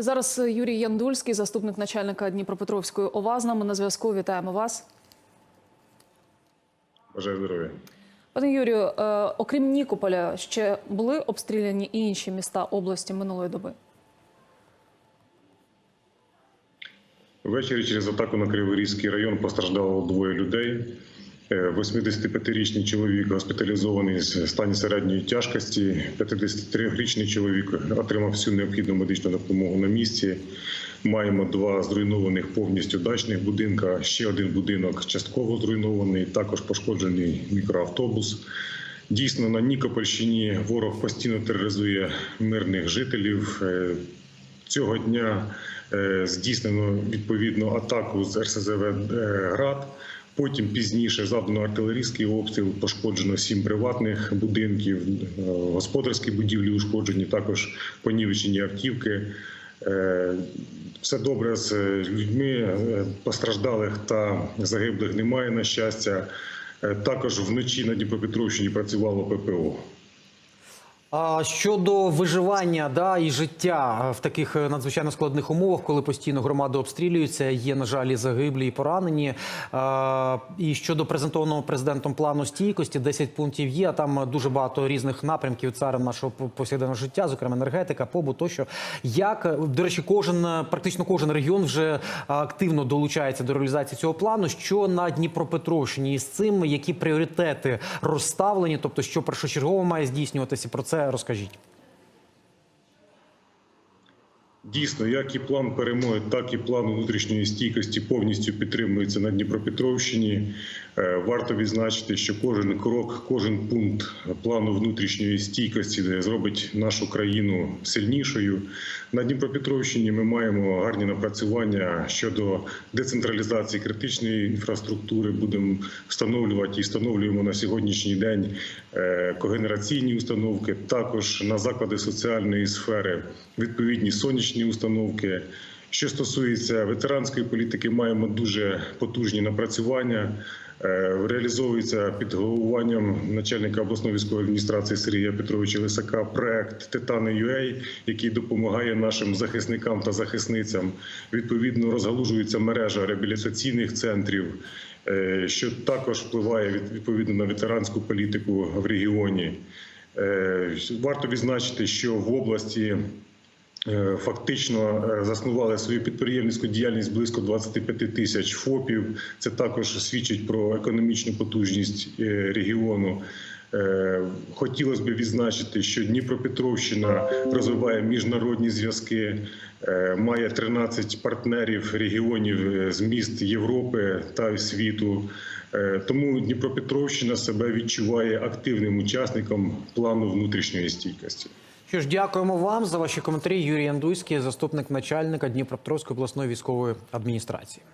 Зараз Юрій Яндульський, заступник начальника Дніпропетровської ОВА, з нами на зв'язку. Вітаємо вас. Бажаю здоров'я. Пане Юрію, е, окрім Нікополя, ще були обстріляні і інші міста області минулої доби. Ввечері через атаку на Криворізький район постраждало двоє людей. Е, 85-річний чоловік госпіталізований в стані середньої тяжкості. 53-річний чоловік отримав всю необхідну медичну допомогу на місці. Маємо два зруйнованих повністю дачних будинка. Ще один будинок частково зруйнований. Також пошкоджений мікроавтобус. Дійсно, на Нікопольщині ворог постійно тероризує мирних жителів. Е, Цього дня е, здійснено відповідно атаку з РСЗВ е, ГРАД. Потім пізніше завдано артилерійський обстріл, пошкоджено сім приватних будинків, е, господарські будівлі ушкоджені, також понівечені автівки. Е, Все добре з людьми. е, Постраждалих та загиблих немає, на щастя. Також вночі на Дніпропетровщині працювало ППО. Щодо виживання да, і життя в таких е, надзвичайно складних умовах, коли постійно громади обстрілюються, є, на жаль, і загиблі, і поранені. А, і щодо презентованого президентом плану стійкості, 10 пунктів є. а Там дуже багато різних напрямків царем нашого повсякденного життя, зокрема енергетика, побут тощо. Як е, до речі, кожен е, практично кожен регіон вже активно долучається до реалізації цього плану. Що на Дніпропетровщині із цим, які пріоритети розставлені, тобто що першочергово має здійснюватися, про це розкажіть. Дійсно, як і план перемоги, так і план внутрішньої стійкості повністю підтримується на Дніпропетровщині. Е, Варто відзначити, що кожен крок, кожен пункт плану внутрішньої стійкості зробить нашу країну сильнішою. На Дніпропетровщині ми маємо гарні напрацювання щодо децентралізації критичної інфраструктури. Будемо встановлювати і встановлюємо на сьогоднішній день е, когенераційні установки, також на заклади соціальної сфери відповідні сонячні установки. Що стосується ветеранської політики, маємо дуже потужні напрацювання. Е, Реалізовується під головуванням начальника обласної військової адміністрації Сергія Петровича Лисака проект Титани який допомагає нашим захисникам та захисницям. Відповідно, розгалужується мережа реабілітаційних центрів, е, що також впливає від- відповідно на ветеранську політику в регіоні. Е, Варто відзначити, що в області Фактично е, заснували свою підприємницьку діяльність близько 25 тисяч ФОПів. Це також свідчить про економічну потужність е, регіону. Е, Хотілося б відзначити, що Дніпропетровщина розвиває міжнародні зв'язки, е, має 13 партнерів регіонів е, з міст Європи та світу. Е, Тому Дніпропетровщина себе відчуває активним учасником плану внутрішньої стійкості. Що ж, дякуємо вам за ваші коментарі. Юрій Андуйський, заступник начальника Дніпропетровської обласної військової адміністрації.